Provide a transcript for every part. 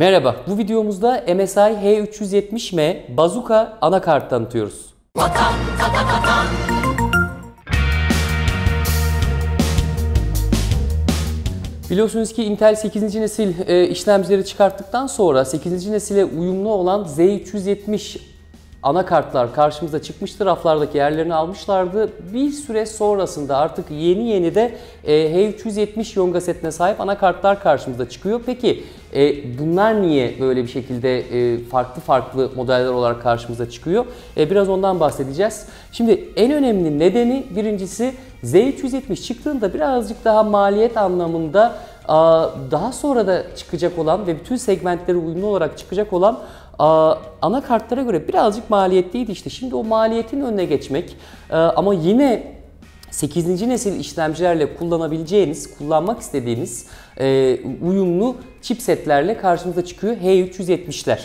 Merhaba, bu videomuzda MSI H370M Bazooka anakart tanıtıyoruz. Biliyorsunuz ki Intel 8. nesil e, işlemcileri çıkarttıktan sonra 8. nesile uyumlu olan Z370 anakartlar karşımıza çıkmıştı. Raflardaki yerlerini almışlardı. Bir süre sonrasında artık yeni yeni de e, H370 yonga setine sahip anakartlar karşımıza çıkıyor. Peki e, bunlar niye böyle bir şekilde e, farklı farklı modeller olarak karşımıza çıkıyor? E, biraz ondan bahsedeceğiz. Şimdi en önemli nedeni birincisi Z370 çıktığında birazcık daha maliyet anlamında daha sonra da çıkacak olan ve bütün segmentlere uyumlu olarak çıkacak olan anakartlara göre birazcık maliyetliydi işte. Şimdi o maliyetin önüne geçmek ama yine 8. nesil işlemcilerle kullanabileceğiniz, kullanmak istediğiniz uyumlu chipsetlerle karşımıza çıkıyor H370'ler.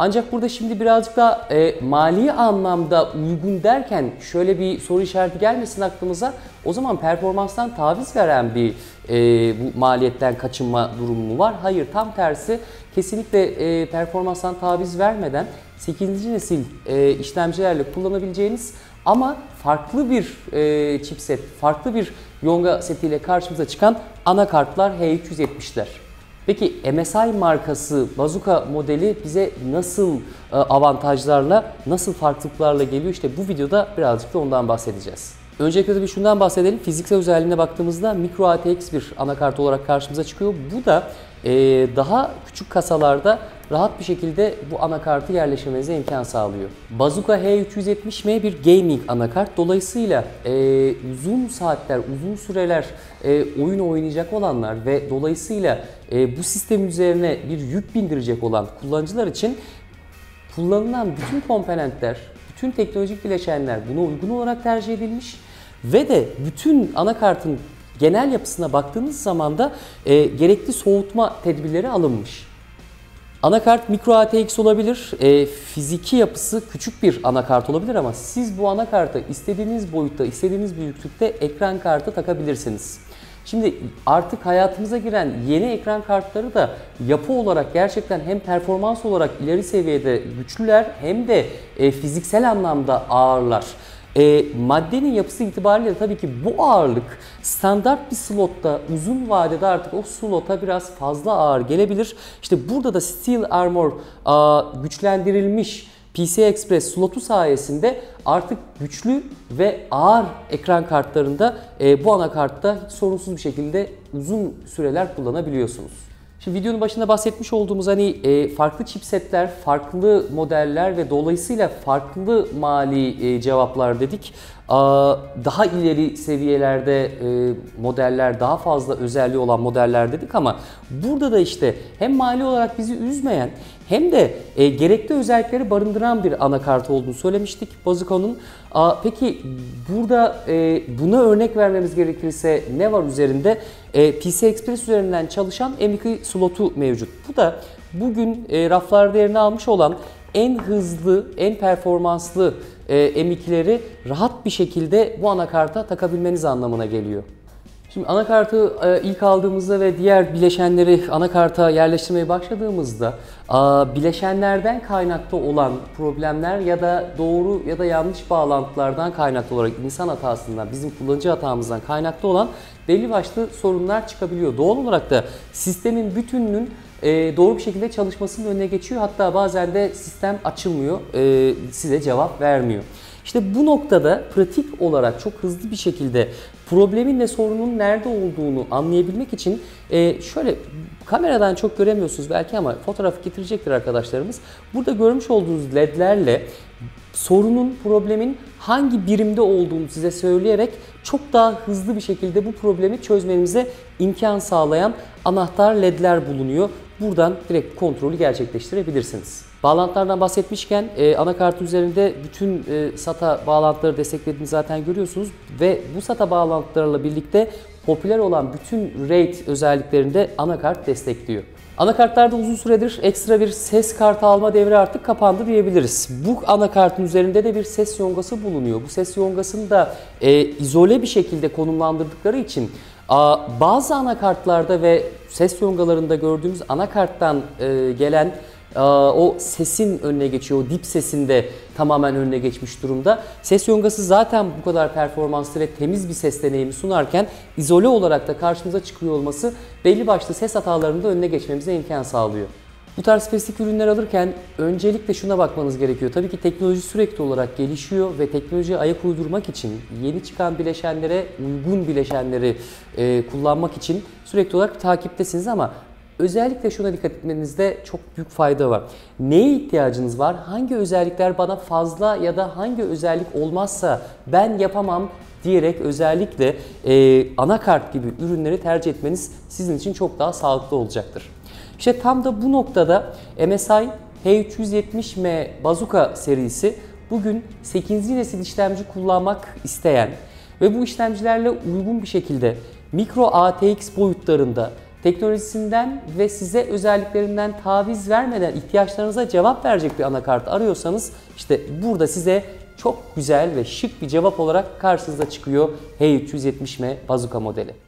Ancak burada şimdi birazcık da e, mali anlamda uygun derken şöyle bir soru işareti gelmesin aklımıza. O zaman performanstan taviz veren bir e, bu maliyetten kaçınma durumu mu var? Hayır tam tersi kesinlikle e, performanstan taviz vermeden 8. nesil e, işlemcilerle kullanabileceğiniz ama farklı bir e, chipset, farklı bir yonga setiyle karşımıza çıkan anakartlar H370'ler. Peki MSI markası Bazooka modeli bize nasıl e, avantajlarla, nasıl farklılıklarla geliyor? İşte bu videoda birazcık da ondan bahsedeceğiz. Öncelikle de bir şundan bahsedelim. Fiziksel özelliğine baktığımızda micro ATX bir anakart olarak karşımıza çıkıyor. Bu da e, daha küçük kasalarda rahat bir şekilde bu anakartı yerleştirmenize imkan sağlıyor. Bazooka H370M bir gaming anakart. Dolayısıyla e, uzun saatler, uzun süreler e, oyun oynayacak olanlar ve dolayısıyla e, bu sistem üzerine bir yük bindirecek olan kullanıcılar için kullanılan bütün komponentler, bütün teknolojik bileşenler buna uygun olarak tercih edilmiş ve de bütün anakartın genel yapısına baktığınız zaman da e, gerekli soğutma tedbirleri alınmış. Anakart mikro ATX olabilir, e, fiziki yapısı küçük bir anakart olabilir ama siz bu anakartı istediğiniz boyutta, istediğiniz büyüklükte ekran kartı takabilirsiniz. Şimdi artık hayatımıza giren yeni ekran kartları da yapı olarak gerçekten hem performans olarak ileri seviyede güçlüler hem de e, fiziksel anlamda ağırlar. E, maddenin yapısı itibariyle tabii ki bu ağırlık standart bir slotta uzun vadede artık o slota biraz fazla ağır gelebilir. İşte burada da Steel Armor a, güçlendirilmiş PCI Express slotu sayesinde artık güçlü ve ağır ekran kartlarında e, bu anakartta hiç sorunsuz bir şekilde uzun süreler kullanabiliyorsunuz. Şimdi videonun başında bahsetmiş olduğumuz hani e, farklı chipsetler, farklı modeller ve dolayısıyla farklı mali e, cevaplar dedik. Daha ileri seviyelerde e, modeller, daha fazla özelliği olan modeller dedik ama burada da işte hem mali olarak bizi üzmeyen hem de e, gerekli özellikleri barındıran bir anakart olduğunu söylemiştik Bazooka'nın. Peki burada e, buna örnek vermemiz gerekirse ne var üzerinde? PC Express üzerinden çalışan M2 slotu mevcut. Bu da bugün raflarda yerini almış olan en hızlı, en performanslı e, M2'leri rahat bir şekilde bu anakarta takabilmeniz anlamına geliyor. Şimdi anakartı e, ilk aldığımızda ve diğer bileşenleri anakarta yerleştirmeye başladığımızda bileşenlerden kaynaklı olan problemler ya da doğru ya da yanlış bağlantılardan kaynaklı olarak insan hatasından, bizim kullanıcı hatamızdan kaynaklı olan belli başlı sorunlar çıkabiliyor. Doğal olarak da sistemin bütününün e, doğru bir şekilde çalışmasının önüne geçiyor. Hatta bazen de sistem açılmıyor, e, size cevap vermiyor. İşte bu noktada pratik olarak çok hızlı bir şekilde problemin ve sorunun nerede olduğunu anlayabilmek için e, şöyle kameradan çok göremiyorsunuz belki ama fotoğraf getirecektir arkadaşlarımız. Burada görmüş olduğunuz ledlerle sorunun, problemin hangi birimde olduğunu size söyleyerek çok daha hızlı bir şekilde bu problemi çözmenize imkan sağlayan anahtar ledler bulunuyor. Buradan direkt kontrolü gerçekleştirebilirsiniz. Bağlantılardan bahsetmişken e, anakart üzerinde bütün e, SATA bağlantıları desteklediğini zaten görüyorsunuz ve bu SATA bağlantılarıyla birlikte popüler olan bütün RAID özelliklerinde anakart destekliyor. Anakartlarda uzun süredir ekstra bir ses kartı alma devri artık kapandı diyebiliriz. Bu anakartın üzerinde de bir ses yongası bulunuyor. Bu ses yongasını da e, izole bir şekilde konumlandırdıkları için a, bazı anakartlarda ve ses yongalarında gördüğümüz anakarttan e, gelen o sesin önüne geçiyor. O dip sesinde tamamen önüne geçmiş durumda. Ses yongası zaten bu kadar performanslı ve temiz bir ses deneyimi sunarken izole olarak da karşımıza çıkıyor olması belli başlı ses hatalarının da önüne geçmemize imkan sağlıyor. Bu tarz spesifik ürünler alırken öncelikle şuna bakmanız gerekiyor. Tabii ki teknoloji sürekli olarak gelişiyor ve teknolojiye ayak uydurmak için yeni çıkan bileşenlere uygun bileşenleri e, kullanmak için sürekli olarak takiptesiniz ama özellikle şuna dikkat etmenizde çok büyük fayda var. Neye ihtiyacınız var? Hangi özellikler bana fazla ya da hangi özellik olmazsa ben yapamam diyerek özellikle e, anakart gibi ürünleri tercih etmeniz sizin için çok daha sağlıklı olacaktır. İşte tam da bu noktada MSI H370M Bazooka serisi bugün 8. nesil işlemci kullanmak isteyen ve bu işlemcilerle uygun bir şekilde mikro ATX boyutlarında teknolojisinden ve size özelliklerinden taviz vermeden ihtiyaçlarınıza cevap verecek bir anakart arıyorsanız işte burada size çok güzel ve şık bir cevap olarak karşınıza çıkıyor H370M Bazooka modeli.